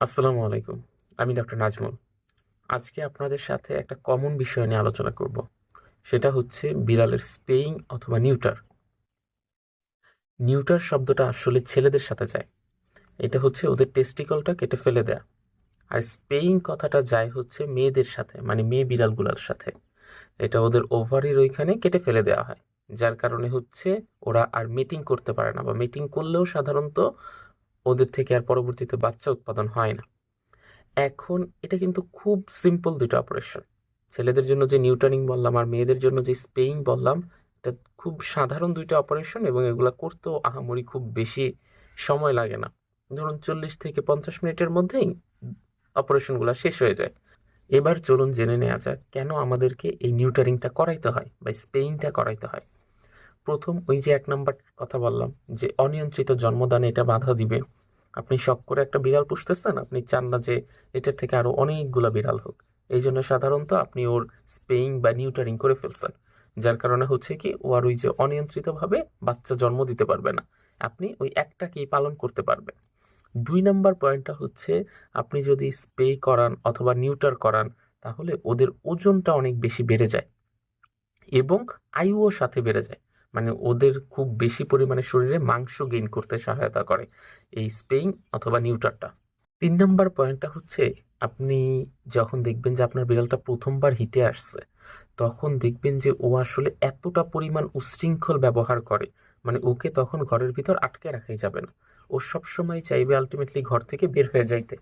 আসসালামু আলাইকুম। আমি ডক্টর নাজমুল। আজকে আপনাদের সাথে একটা কমন বিষয় নিয়ে আলোচনা করব। সেটা হচ্ছে বিড়ালের স্পেইং অথবা নিউটার। নিউটার শব্দটা আসলে ছেলেদের সাথে যায়। এটা হচ্ছে ওদের টেস্টিকলটা কেটে ফেলে দেয়া। আর স্পেইং কথাটা যায় হচ্ছে মেয়েদের সাথে মানে মেয়ে বিড়ালগুলোর সাথে। এটা ওদের ওভারির ওইখানে কেটে ফেলে দেওয়া হয়। যার কারণে হচ্ছে ওরা আর মিটিং করতে পারে না বা মিটিং করলেও সাধারণত ওদের থেকে আর পরবর্তীতে বাচ্চা উৎপাদন হয় না। এখন এটা কিন্তু খুব সিম্পল দুটো অপারেশন ছেলেদের জন্য যে নিউটারিং বললাম আর মেয়েদের জন্য যে স্পেইং বললাম, এটা খুব সাধারণ দুইটা অপারেশন এবং এগুলো করতেও আহামরি খুব বেশি সময় লাগে না। ধরুন চল্লিশ থেকে পঞ্চাশ মিনিটের মধ্যেই অপারেশনগুলো শেষ হয়ে যায়। এবার চলুন জেনে নেওয়া যাক কেন আমাদেরকে এই নিউটারিংটা করাইতে হয় বা স্পেইংটা করাইতে হয়। প্রথম ওই যে এক নম্বর কথা বললাম যে অনিয়ন্ত্রিত জন্মদানে এটা বাধা দিবে। আপনি শখ করে একটা বিড়াল পুষতেছেন, আপনি চান না যে এটার থেকে আরও অনেকগুলো বিড়াল হোক। এই জন্য সাধারণত আপনি ওর স্পেইং বা নিউটারিং করে ফেলছেন, যার কারণে হচ্ছে কি ও আর ওই যে অনিয়ন্ত্রিতভাবে বাচ্চা জন্ম দিতে পারবে না। আপনি ওই একটাকেই পালন করতে পারবেন। দুই নাম্বার পয়েন্টটা হচ্ছে আপনি যদি স্প্রে করান অথবা নিউটার করান, তাহলে ওদের ওজনটা অনেক বেশি বেড়ে যায় এবং আয়ুও সাথে বেড়ে যায়। মানে ওদের খুব বেশি পরিমাণে শরীরে মাংস গেইন করতে সহায়তা করে। এই স্পেইং অথবা নিউটারটা তিন নম্বর পয়েন্টটা হচ্ছে, আপনি যখন দেখবেন যে আপনার বিড়ালটা প্রথমবার হিটে আসছে, তখন দেখবেন যে ও আসলে এতটা পরিমাণ উশৃঙ্খল ব্যবহার করে মানে ওকে তখন ঘরের ভিতর আটকে রাখাই যাবে না। ও সবসময় চাইবে আলটিমেটলি ঘর থেকে বের হয়ে যাইতে।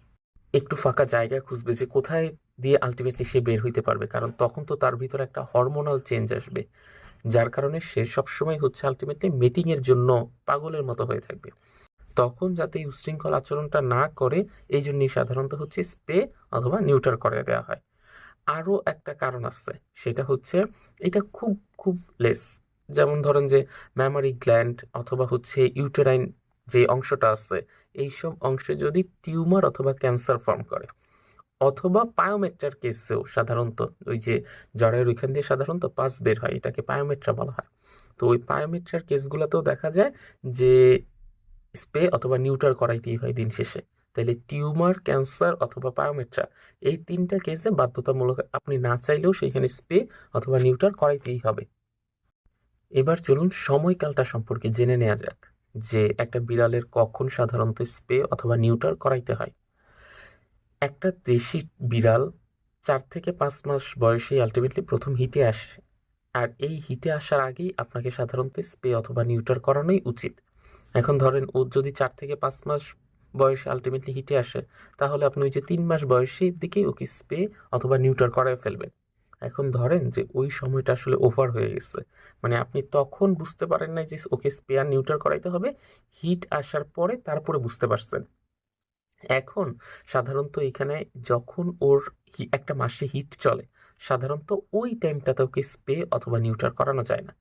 একটু ফাঁকা জায়গা খুঁজবে যে কোথায় দিয়ে আলটিমেটলি সে বের হইতে পারবে, কারণ তখন তো তার ভিতর একটা হরমোনাল চেঞ্জ আসবে। যার কারণে সে সবসময় হচ্ছে আলটিমেটলি মিটিংয়ের জন্য পাগলের মতো হয়ে থাকবে। তখন যাতে এই উশৃঙ্খল আচরণটা না করে এই জন্যই সাধারণত হচ্ছে স্প্রে অথবা নিউটার করে দেওয়া হয়। আরও একটা কারণ আছে, সেটা হচ্ছে এটা খুব খুব লেস যেমন ধরেন যে ম্যামারি গ্ল্যান্ড অথবা হচ্ছে ইউটেরাইন যে অংশটা আছে, এইসব অংশে যদি টিউমার অথবা ক্যান্সার ফর্ম করে অথবা পায়োমেট্রার কেসেও সাধারণত ওই যে জরায়ের ওইখান দিয়ে সাধারণত পাস বের হয়, এটাকে পায়োমেট্রা বলা হয়। তো ওই পায়োমেট্রার কেসগুলোতেও দেখা যায় যে স্প্রে অথবা নিউটার করাইতেই হয় দিন শেষে। তাহলে টিউমার, ক্যান্সার অথবা পায়োমেট্রা এই তিনটা কেসে বাধ্যতামূলক আপনি না চাইলেও সেইখানে স্প্রে অথবা নিউটার করাইতেই হবে। এবার চলুন সময়কালটা সম্পর্কে জেনে নেওয়া যাক যে একটা বিড়ালের কখন সাধারণত স্প্রে অথবা নিউটার করাইতে হয়। একটা দেশি বিড়াল চার থেকে পাঁচ মাস বয়সে আলটিমেটলি প্রথম হিটে আসে। আর এই হিটে আসার আগেই আপনাকে সাধারণত স্প্রে অথবা নিউটার করানোই উচিত। এখন ধরেন ও যদি চার থেকে পাঁচ মাস বয়সে আলটিমেটলি হিটে আসে, তাহলে আপনি ওই যে তিন মাস বয়সের দিকেই ওকে স্প্রে অথবা নিউটার করায় ফেলবেন। এখন ধরেন যে ওই সময়টা আসলে ওভার হয়ে গেছে। মানে আপনি তখন বুঝতে পারেন না যে ওকে স্প্রে আর নিউটার করাইতে হবে। হিট আসার পরে তারপরে বুঝতে পারছেন। এখন সাধারণত এখানে যখন ওর একটা মাসে হিট চলে, সাধারণত ওই টাইমটাতে ওকে স্প্রে অথবা নিউটার করানো যায় না।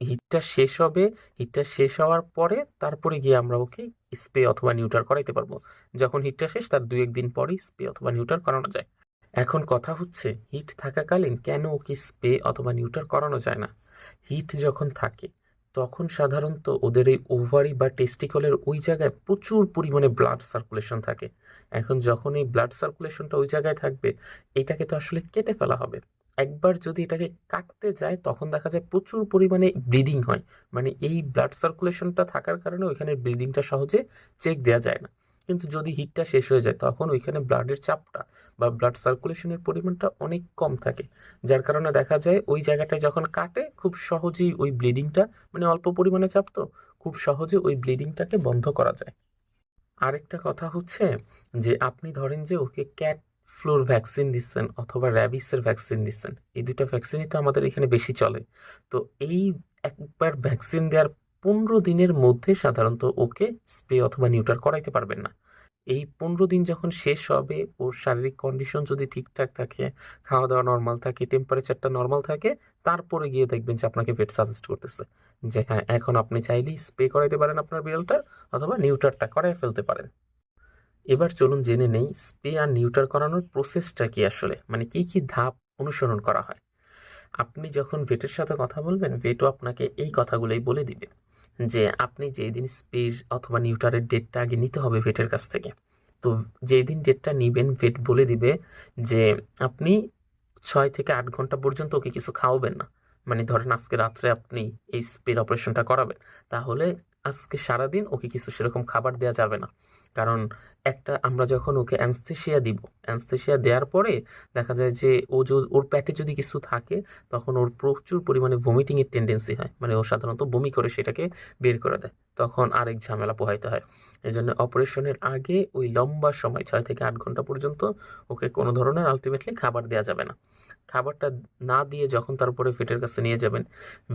হিটটা শেষ হবে, হিটটা শেষ হওয়ার পরে তারপরে গিয়ে আমরা ওকে স্প্রে অথবা নিউটার করাইতে পারব। যখন হিটটা শেষ, তার দু একদিন পরেই স্প্রে অথবা নিউটার করানো যায়। এখন কথা হচ্ছে, হিট থাকাকালীন কেন ওকে স্প্রে অথবা নিউটার করানো যায় না? হিট যখন থাকে তখন সাধারণত ওদের এই ওভারি বা টেস্টিকলের ওই জায়গায় প্রচুর পরিমাণে ব্লাড সার্কুলেশন থাকে। এখন যখন এই ব্লাড সার্কুলেশনটা ওই জায়গায় থাকবে, এটাকে তো আসলে কেটে ফেলা হবে। একবার যদি এটাকে কাটতে যায়, তখন দেখা যায় প্রচুর পরিমাণে ব্লিডিং হয়। মানে এই ব্লাড সার্কুলেশনটা থাকার কারণে ওইখানে ব্লিডিংটা সহজে চেক দেওয়া যায় না। কিন্তু যদি হিটটা শেষ হয়ে যায়, তখন ওইখানে ব্লাডের চাপটা বা ব্লাড সার্কুলেশনের পরিমাণটা অনেক কম থাকে। যার কারণে দেখা যায় ওই জায়গাটায় যখন কাটে, খুব সহজেই ওই ব্লিডিংটা মানে অল্প পরিমাণে চাপ তো, খুব সহজে ওই ব্লিডিংটাকে বন্ধ করা যায়। আরেকটা কথা হচ্ছে যে, আপনি ধরেন যে, ওকে ক্যাট ফ্লুর ভ্যাকসিন দিচ্ছেন অথবা র্যাবিসের ভ্যাকসিন দিচ্ছেন, এই দুটো ভ্যাকসিনই তো আমাদের এখানে বেশি চলে। তো এই একবার ভ্যাকসিন দেওয়ার পনেরো দিনের মধ্যে সাধারণত ওকে স্প্রে অথবা নিউটার করাইতে পারবেন না। এই পনেরো দিন যখন শেষ হবে, ওর শারীরিক কন্ডিশন যদি ঠিকঠাক থাকে খাওয়া দাওয়া নর্মাল থাকে টেম্পারেচারটা নর্মাল থাকে, তারপরে গিয়ে দেখবেন যে আপনাকে ভেট সাজেস্ট করতেছে যে হ্যাঁ এখন আপনি চাইলেই স্প্রে করাইতে পারেন আপনার বিড়ালটা অথবা নিউটারটা করাই ফেলতে পারেন। এবার চলুন জেনে নেই স্প্রে আর নিউটার করানোর প্রসেসটা কি আসলে? মানে কি কি ধাপ অনুসরণ করা হয়? আপনি যখন ভেটের সাথে কথা বলবেন ভেটও আপনাকে এই কথাগুলোই বলে দিবে। যে আপনি যেই দিন স্পির অথবা নিউটারের ডেটটা আগে নিতে হবে ভেটের কাছ থেকে, তো যেই দিন ডেটটা নিবেন ভেট বলে দিবে যে আপনি ছয় থেকে আট ঘণ্টা পর্যন্ত ওকে কিছু খাওয়াবেন না। মানে ধরেন আজকে রাত্রে আপনি এই স্পের অপারেশনটা করাবেন, তাহলে আজকে সারাদিন ওকে কিছু সেরকম খাবার দেওয়া যাবে না। কারণ একটা আমরা যখন ওকে অ্যানস্থেশিয়া দিব অ্যানস্থেশিয়া দেওয়ার পরে দেখা যায় যে ও ওর প্যাটে যদি কিছু থাকে, তখন ওর প্রচুর পরিমাণে ভমিটিংয়ের টেন্ডেন্সি হয়। মানে ও সাধারণত বমি করে সেটাকে বের করে দেয়। তখন আরেক ঝামেলা পোহাইতে হয়। এই জন্য অপারেশনের আগে ওই লম্বা সময়, ছয় থেকে আট ঘণ্টা পর্যন্ত ওকে কোনো ধরনের আলটিমেটলি খাবার দেওয়া যাবে না। খাবারটা না দিয়ে যখন তারপরে ভেটের কাছে নিয়ে যাবেন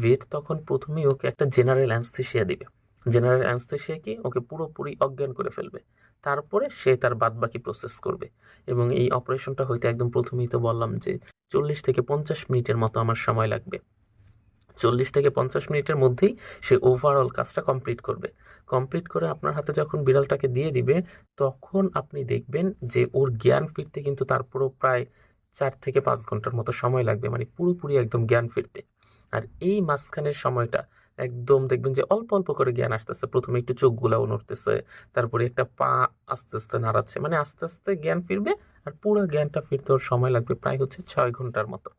ভেট তখন প্রথমেই ওকে একটা জেনারেল অ্যানস্থেশিয়া দিবে। জেনারেল অ্যানস্থেশিয়া কি? ওকে পুরোপুরি অজ্ঞান করে ফেলবে। তারপরে সে তার বাদবাকি প্রসেস করবে। এবং এই অপারেশনটা হইতে একদম প্রথমেই তো বললাম যে, চল্লিশ থেকে পঞ্চাশ মিনিটের মতো আমার সময় লাগবে। চল্লিশ থেকে পঞ্চাশ মিনিটের মধ্যেই সে ওভারঅল কাজটা কমপ্লিট করবে। কমপ্লিট করে আপনার হাতে যখন বিড়ালটাকে দিয়ে দিবে, তখন আপনি দেখবেন যে, ওর জ্ঞান ফিরতে কিন্তু তারপরও প্রায় চার থেকে পাঁচ ঘণ্টার মতো সময় লাগবে। মানে পুরোপুরি একদম জ্ঞান ফিরতে। আর এই মাঝখানের সময়টা একদম দেখবেন যে অল্প অল্প করে জ্ঞান আসতেছে। প্রথমে একটু চোখগুলাও নড়তেছে, তারপরে একটা পা আস্তে আস্তে নাড়াচ্ছে। মানে আস্তে আস্তে জ্ঞান ফিরবে আর পুরো জ্ঞানটা ফিরতে ওর সময় লাগবে প্রায় হচ্ছে ছয় ঘণ্টার মতো।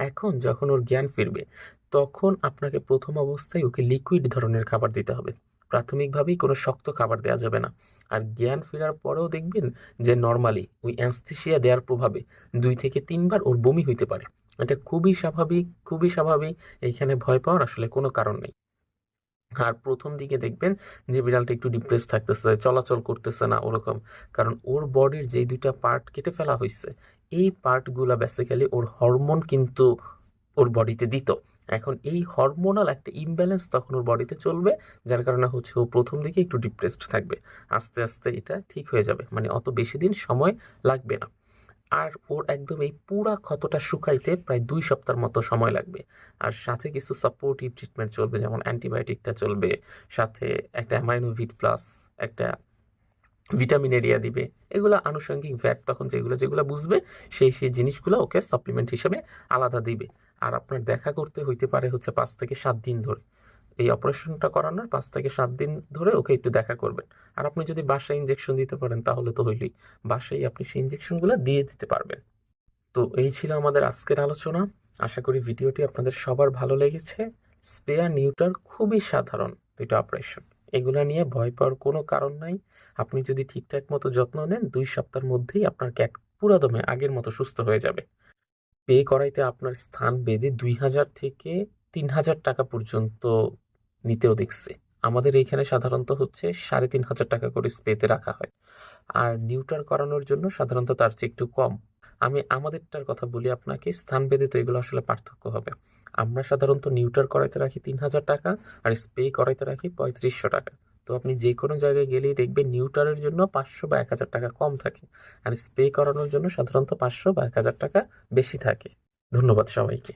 এখন যখন ওর জ্ঞান ফিরবে, তখন আপনাকে প্রথম অবস্থায় ওকে লিকুইড ধরনের খাবার দিতে হবে। প্রাথমিকভাবেই কোনো শক্ত খাবার দেওয়া যাবে না। আর জ্ঞান ফেরার পরেও দেখবেন যে নর্মালি ওই অ্যানস্থেশিয়া দেওয়ার প্রভাবে দুই থেকে তিনবার ওর বমি হইতে পারে। এটা খুবই স্বাভাবিক খুবই স্বাভাবিক। এইখানে ভয় পাওয়ার আসলে কোনো কারণ নেই। আর প্রথম দিকে দেখবেন যে বিড়ালটা একটু ডিপ্রেস থাকতেছে, চলাচল করতেছে না ওরকম। কারণ ওর বডির যেই দুইটা পার্ট কেটে ফেলা হয়েছে এই পার্টগুলা বেসিক্যালি ওর হরমোন কিন্তু ওর বডিতে দিত। এখন এই হরমোনাল একটা ইমব্যালেন্স তখন ওর বডিতে চলবে, যার কারণে হচ্ছে ও প্রথম দিকে একটু ডিপ্রেসড থাকবে। আস্তে আস্তে এটা ঠিক হয়ে যাবে। মানে অত বেশি দিন সময় লাগবে না। আর ওর একদম এই পুরা ক্ষতটা শুকাইতে প্রায় দুই সপ্তাহের মতো সময় লাগবে। আর সাথে কিছু সাপোর্টিভ ট্রিটমেন্ট চলবে, যেমন অ্যান্টিবায়োটিকটা চলবে, সাথে একটা অ্যামাইনোভিট প্লাস একটা ভিটামিন এরিয়া দিবে। এগুলো আনুষঙ্গিক ভ্যাট তখন যেগুলো যেগুলো বুঝবে, সেই সেই জিনিসগুলো ওকে সাপ্লিমেন্ট হিসেবে আলাদা দিবে। আর আপনার দেখা করতে হইতে পারে হচ্ছে পাঁচ থেকে সাত দিন ধরে। এই অপারেশনটা করানোর পাঁচ থেকে সাত দিন ধরে ওকে একটু দেখা করবেন। আর আপনি যদি বাসায় ইঞ্জেকশন দিতে পারেন, তাহলে তো হইলই। বাসায় আপনি সেই ইঞ্জেকশনগুলো দিয়ে দিতে পারবেন। তো এই ছিল আমাদের আজকের আলোচনা। আশা করি ভিডিওটি আপনাদের সবার ভালো লেগেছে। স্পেয়ার নিউটার খুবই সাধারণ দুইটা অপারেশন এগুলো নিয়ে ভয় পাওয়ার কোনো কারণ নাই। আপনি যদি ঠিকঠাক মতো যত্ন নেন, দুই সপ্তাহের মধ্যেই আপনার ক্যাট পুরোদমে আগের মতো সুস্থ হয়ে যাবে। পে করাইতে আপনার স্থান বেঁধে দুই হাজার থেকে তিন হাজার টাকা পর্যন্ত নিতেও দেখছে। আমাদের এইখানে সাধারণত হচ্ছে সাড়ে তিন হাজার টাকা করে স্পেতে রাখা হয়। আর নিউটার করানোর জন্য সাধারণত তার চেয়ে একটু কম। আমি আমাদেরটার কথা বলি আপনাকে, স্থান বেঁধে তো এগুলো আসলে পার্থক্য হবে। আমরা সাধারণত নিউটার করাইতে রাখি তিন হাজার টাকা আর স্প্রে করাইতে রাখি পঁয়ত্রিশশো টাকা। তো আপনি যে কোনো জায়গায় গেলেই দেখবেন নিউটারের জন্য পাঁচশো বা এক হাজার টাকা কম থাকে। আর স্প্রে করানোর জন্য সাধারণত পাঁচশো বা এক হাজার টাকা বেশি থাকে। ধন্যবাদ সবাইকে।